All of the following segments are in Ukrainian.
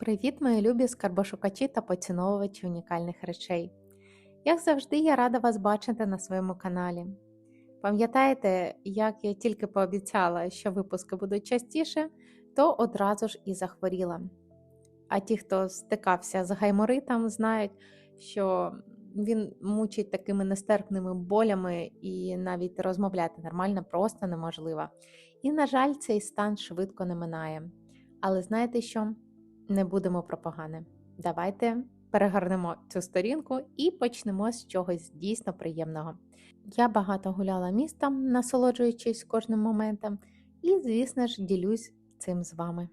Привіт, мої любі скарбошукачі та поціновувачі унікальних речей. Як завжди, я рада вас бачити на своєму каналі. Пам'ятаєте, як я тільки пообіцяла, що випуски будуть частіше, то одразу ж і захворіла. А ті, хто стикався з гайморитом, знають, що він мучить такими нестерпними болями і навіть розмовляти нормально просто неможливо. І, на жаль, цей стан швидко не минає. Але знаєте що? Не будемо про погане. Давайте перегорнемо цю сторінку і почнемо з чогось дійсно приємного. Я багато гуляла містом, насолоджуючись кожним моментом, і, звісно ж, ділюсь цим з вами.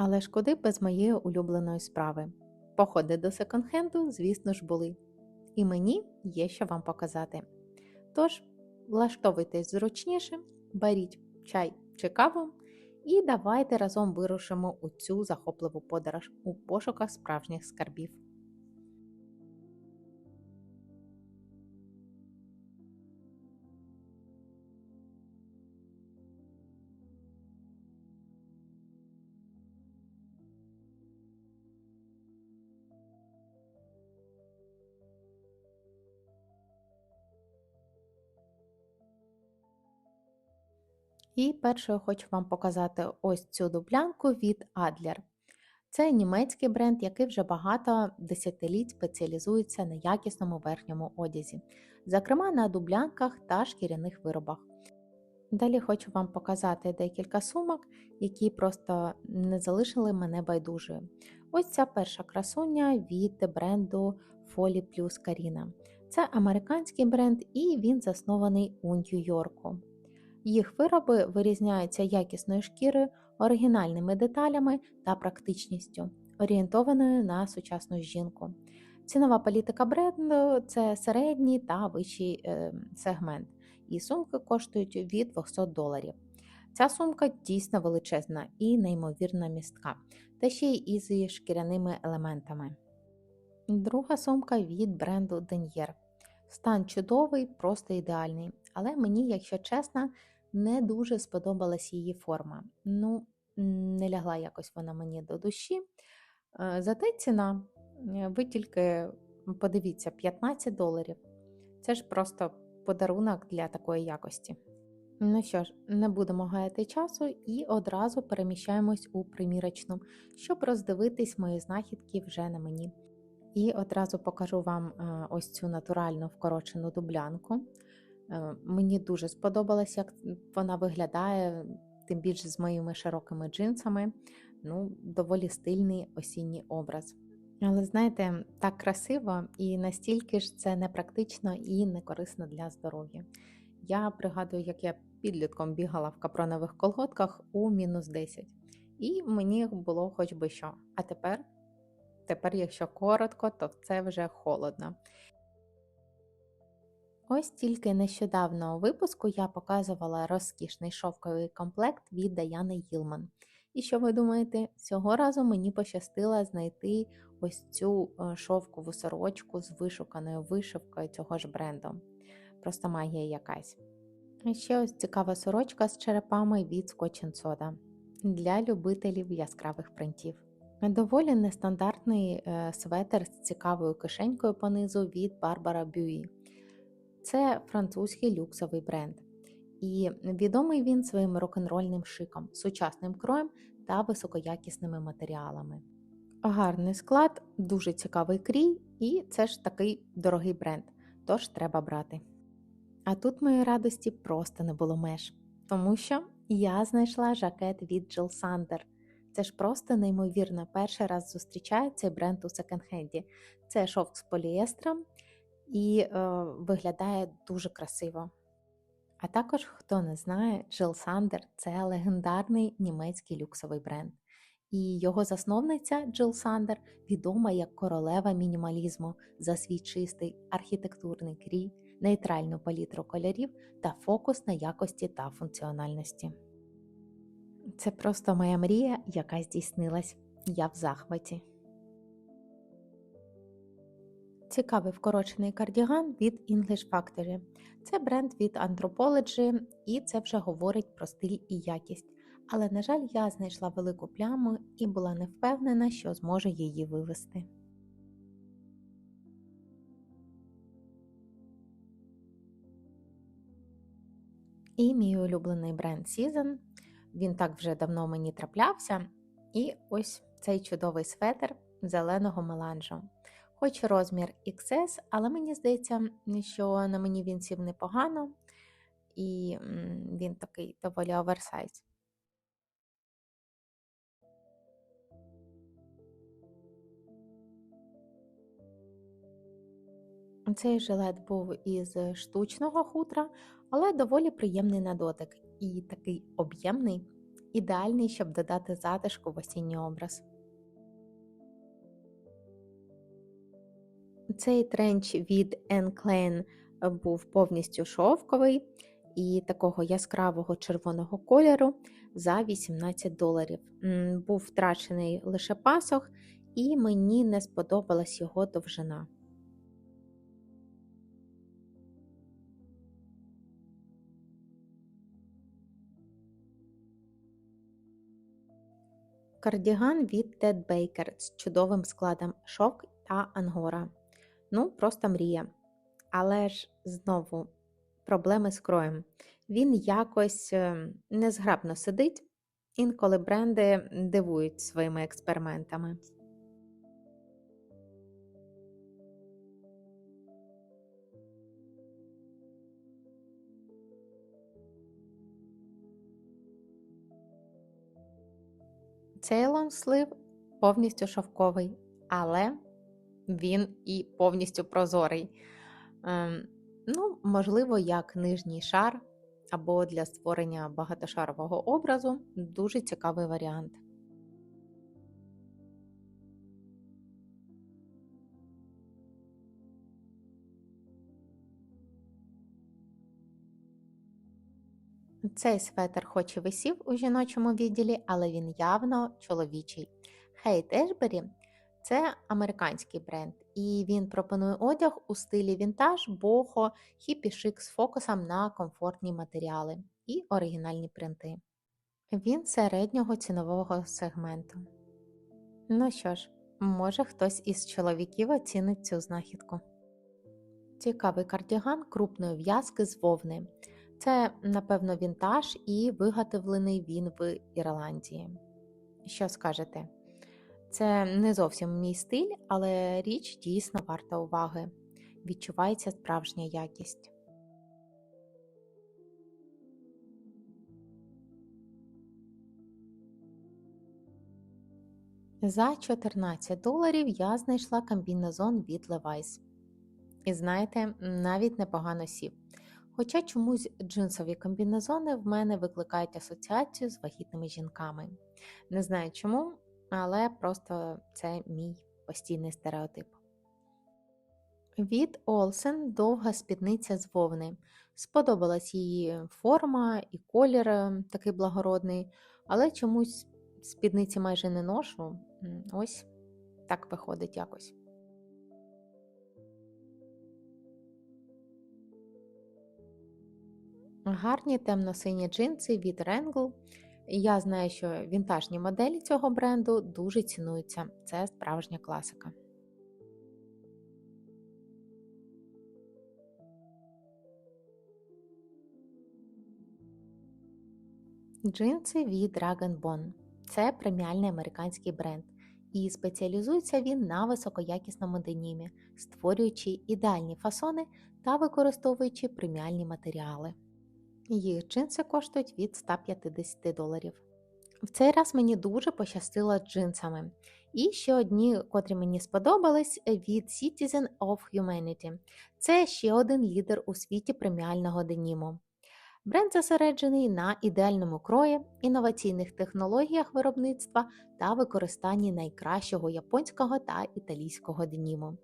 Але ж куди без моєї улюбленої справи? Походи до секонд-хенду, звісно ж, були. І мені є що вам показати. Тож, влаштовуйтесь зручніше, беріть чай чи каву, і давайте разом вирушимо у цю захопливу подорож у пошуках справжніх скарбів. І першою хочу вам показати ось цю дублянку від Adler. Це німецький бренд, який вже багато десятиліть спеціалізується на якісному верхньому одязі, зокрема на дублянках та шкіряних виробах. Далі хочу вам показати декілька сумок, які просто не залишили мене байдужою. Ось ця перша красуня від бренду Folly Plus Carina. Це американський бренд і він заснований у Нью-Йорку. Їх вироби вирізняються якісною шкірою, оригінальними деталями та практичністю, орієнтованою на сучасну жінку. Цінова політика бренду це середній та вищий е, сегмент, і сумки коштують від 200 доларів. Ця сумка дійсно величезна і неймовірно містка, та ще й із шкіряними елементами. Друга сумка від бренду Denier. Стан чудовий, просто ідеальний. Але мені, якщо чесно, не дуже сподобалась її форма. Ну, не лягла якось вона мені до душі. Е, зате ціна, е, ви тільки подивіться, 15 доларів. Це ж просто подарунок для такої якості. Ну що ж, не будемо гаяти часу і одразу переміщаємось у примірочну, щоб роздивитись мої знахідки вже на мені. І одразу покажу вам е, ось цю натуральну вкорочену дублянку. Е, мені дуже сподобалось, як вона виглядає, тим більше з моїми широкими джинсами. Ну, доволі стильний осінній образ. Але знаєте, так красиво і настільки ж це непрактично і не корисно для здоров'я. Я пригадую, як я підлітком бігала в капронових колготках у мінус 10. І мені було хоч би що. А тепер, тепер, якщо коротко, то це вже холодно. Ось тільки нещодавно у випуску я показувала розкішний шовковий комплект від Даяни Гілман. І що ви думаєте, цього разу мені пощастило знайти ось цю е, шовкову сорочку з вишуканою вишивкою цього ж бренду. Просто магія якась. І ще ось цікава сорочка з черепами від Scotch Soda для любителів яскравих принтів. Доволі нестандартний е, светер з цікавою кишенькою понизу від Barbara Buie. Це французький люксовий бренд. І відомий він своїм рок-н-рольним шиком, сучасним кроєм та високоякісними матеріалами. Гарний склад, дуже цікавий крій, і це ж такий дорогий бренд, тож треба брати. А тут моєї радості просто не було меж, тому що я знайшла жакет від Jill Sander. Це ж просто неймовірно, перший раз зустрічаю цей бренд у секонд-хенді. Це шовк з поліестром, і е, виглядає дуже красиво. А також, хто не знає, Jill Sander – це легендарний німецький люксовий бренд. І його засновниця Джил Сандер відома як королева мінімалізму за свій чистий архітектурний крій, нейтральну палітру кольорів та фокус на якості та функціональності. Це просто моя мрія, яка здійснилась. Я в захваті. Цікавий вкорочений кардіган від English Factory. Це бренд від Anthropology, і це вже говорить про стиль і якість. Але, на жаль, я знайшла велику пляму і була не впевнена, що зможу її вивести. І мій улюблений бренд Season. Він так вже давно мені траплявся. І ось цей чудовий светр зеленого меланжу. Хоч розмір XS, але мені здається, що на мені він сів непогано, і він такий доволі оверсайз. Цей жилет був із штучного хутра, але доволі приємний на дотик і такий об'ємний, ідеальний, щоб додати затишку в осінній образ. Цей тренч від Klein був повністю шовковий і такого яскравого червоного кольору за 18 доларів. Був втрачений лише пасок, і мені не сподобалась його довжина. Кардіган від Ted Baker з чудовим складом шовк та ангора. Ну, просто мрія. Але ж знову проблеми з кроєм. Він якось е, незграбно сидить, інколи бренди дивують своїми експериментами. Цей лонслив повністю шовковий, але він і повністю прозорий. Ем, ну, Можливо, як нижній шар або для створення багатошарового образу дуже цікавий варіант. Цей светр хоч і висів у жіночому відділі, але він явно чоловічий. Хейт Ешбері це американський бренд, і він пропонує одяг у стилі вінтаж, бохо, хіпі-шик з фокусом на комфортні матеріали і оригінальні принти. Він середнього цінового сегменту. Ну що ж, може хтось із чоловіків оцінить цю знахідку. Цікавий кардіган крупної в'язки з вовни. Це, напевно, вінтаж і виготовлений він в Ірландії. Що скажете? Це не зовсім мій стиль, але річ дійсно варта уваги. Відчувається справжня якість. За 14 доларів я знайшла комбінезон від Levi's. І знаєте, навіть непогано сів. Хоча чомусь джинсові комбінезони в мене викликають асоціацію з вагітними жінками. Не знаю чому, але просто це мій постійний стереотип. Від Олсен довга спідниця з вовни. Сподобалась її форма і колір е, такий благородний, але чомусь спідниці майже не ношу. Ось так виходить якось. Гарні темно-сині джинси від Wrangler я знаю, що вінтажні моделі цього бренду дуже цінуються. Це справжня класика. Джинси від Dragon Bone. Це преміальний американський бренд, і спеціалізується він на високоякісному денімі, створюючи ідеальні фасони та використовуючи преміальні матеріали. Їх джинси коштують від 150 доларів. В цей раз мені дуже пощастило з джинсами. І ще одні, котрі мені сподобались, від Citizen of Humanity. Це ще один лідер у світі преміального деніму. Бренд зосереджений на ідеальному крої, інноваційних технологіях виробництва та використанні найкращого японського та італійського деніму.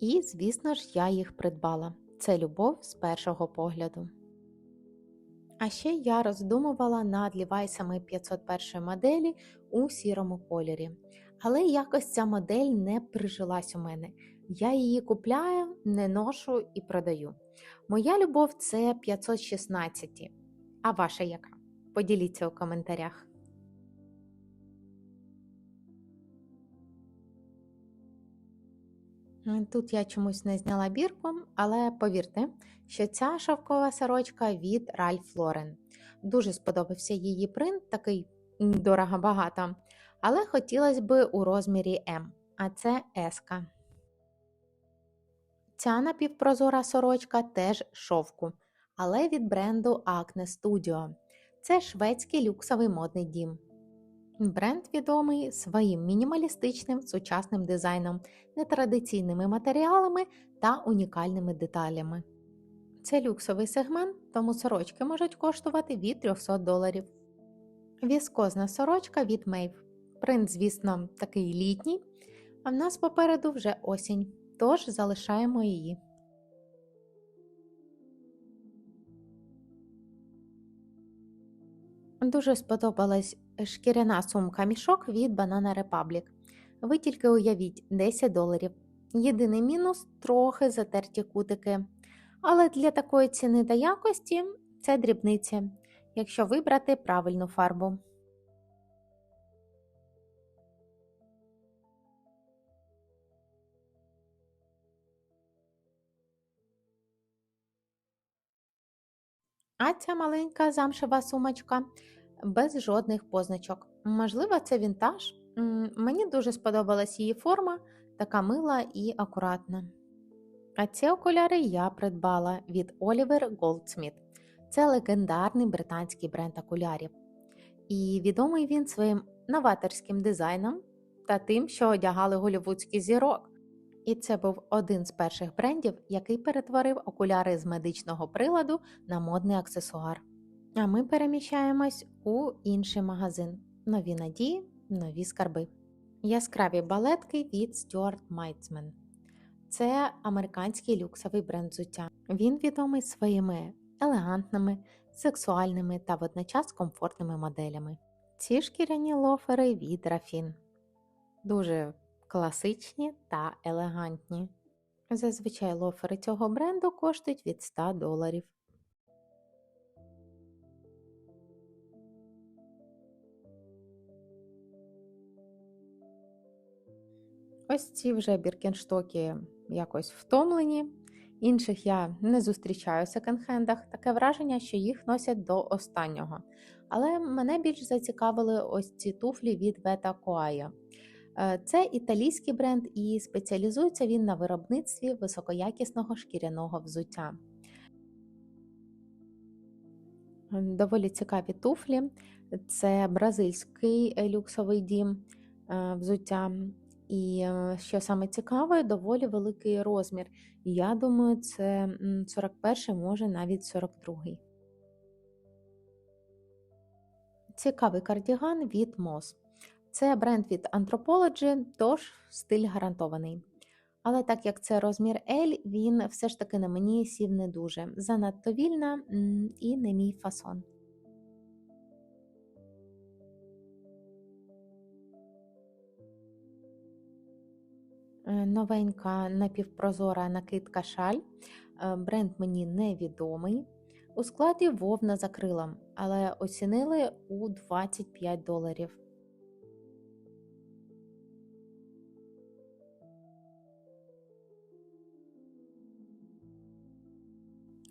І, звісно ж, я їх придбала. Це любов з першого погляду. А ще я роздумувала над лівайсами 501 моделі у сірому кольорі. Але якось ця модель не прижилась у мене. Я її купляю, не ношу і продаю. Моя любов це 516. А ваша яка? Поділіться у коментарях. Тут я чомусь не зняла бірку, але повірте, що ця шовкова сорочка від Ralph Lauren. Дуже сподобався її принт, такий дорого багато, але хотілося б у розмірі М, а це S. Ця напівпрозора сорочка теж шовку, але від бренду Acne Studio. Це шведський люксовий модний дім. Бренд відомий своїм мінімалістичним сучасним дизайном, нетрадиційними матеріалами та унікальними деталями. Це люксовий сегмент, тому сорочки можуть коштувати від 300 доларів. Віскозна сорочка від Maeve. Принт, звісно, такий літній, а в нас попереду вже осінь, тож залишаємо її. Дуже сподобалась шкіряна сумка мішок від Banana Republic. Ви тільки уявіть 10 доларів. Єдиний мінус трохи затерті кутики. Але для такої ціни та якості це дрібниці, якщо вибрати правильну фарбу. А ця маленька замшева сумочка без жодних позначок. Можливо, це вінтаж. Мені дуже сподобалась її форма, така мила і акуратна. А ці окуляри я придбала від Oliver Goldsmith. Це легендарний британський бренд окулярів. І відомий він своїм новаторським дизайном та тим, що одягали голівудський зірок. І це був один з перших брендів, який перетворив окуляри з медичного приладу на модний аксесуар. А ми переміщаємось у інший магазин. Нові надії, нові скарби. Яскраві балетки від Stuart Weitzman. Це американський люксовий бренд взуття. Він відомий своїми елегантними, сексуальними та водночас комфортними моделями. Ці шкіряні лофери від Rafin. Дуже класичні та елегантні. Зазвичай лофери цього бренду коштують від 100 доларів. Ось ці вже біркінштоки якось втомлені. Інших я не зустрічаю в секонд-хендах. Таке враження, що їх носять до останнього. Але мене більш зацікавили ось ці туфлі від Veta Coaia. Е, це італійський бренд і спеціалізується він на виробництві високоякісного шкіряного взуття. Доволі цікаві туфлі. Це бразильський люксовий дім е, взуття. І е, що саме цікаве, доволі великий розмір. Я думаю, це 41 може навіть 42 Цікавий кардіган від Moss. Це бренд від Anthropology, тож стиль гарантований. Але так як це розмір L, він все ж таки на мені сів не дуже. Занадто вільна і не мій фасон. Е, новенька напівпрозора накидка шаль. Е, бренд мені невідомий. У складі вовна за крилом, але оцінили у 25 доларів.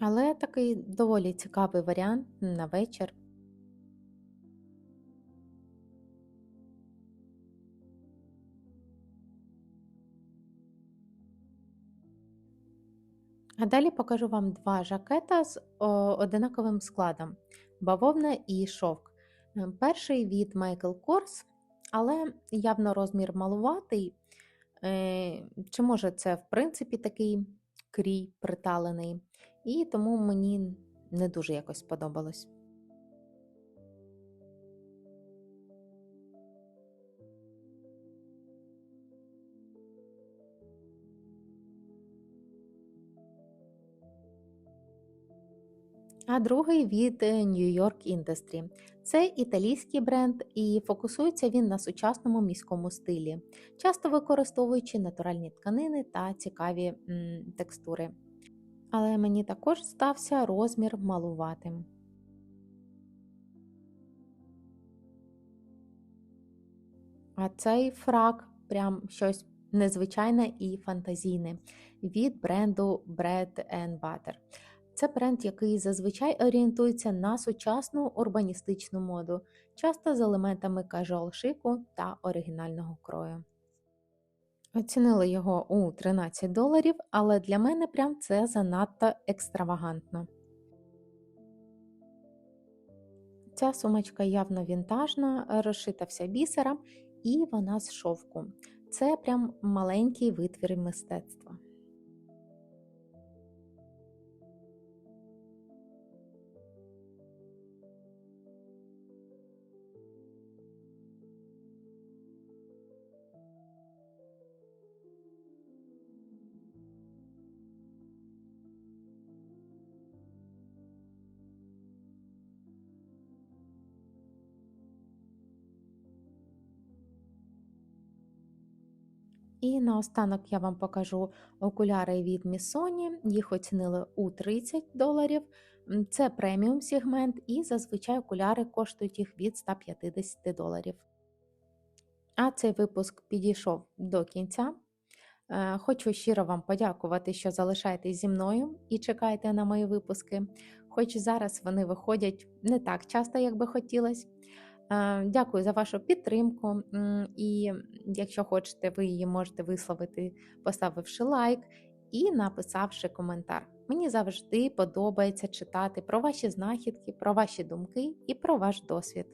Але такий доволі цікавий варіант на вечір. А далі покажу вам два жакета з одинаковим складом бавовна і шовк. Е, перший від Michael Kors, але явно розмір малуватий. Е, чи може це, в принципі, такий крій приталений, і тому мені не дуже якось сподобалось. А другий від е, New York Industry. Це італійський бренд, і фокусується він на сучасному міському стилі, часто використовуючи натуральні тканини та цікаві м, текстури. Але мені також стався розмір малуватим. А цей фрак прям щось незвичайне і фантазійне від бренду Bread and Butter. Це бренд, який зазвичай орієнтується на сучасну урбаністичну моду, часто з елементами кажуал шику та оригінального крою. Оцінили його у 13 доларів, але для мене прям це занадто екстравагантно. Ця сумочка явно вінтажна, розшита вся бісером, і вона з шовку. Це прям маленький витвір мистецтва. І наостанок я вам покажу окуляри від Missoni. Їх оцінили у 30 доларів. Це преміум сегмент, і зазвичай окуляри коштують їх від 150 доларів. А цей випуск підійшов до кінця. Е, Хочу щиро вам подякувати, що залишаєтесь зі мною і чекаєте на мої випуски. Хоч зараз вони виходять не так часто, як би хотілося. Е, Дякую за вашу підтримку. І якщо хочете, ви її можете висловити, поставивши лайк і написавши коментар. Мені завжди подобається читати про ваші знахідки, про ваші думки і про ваш досвід.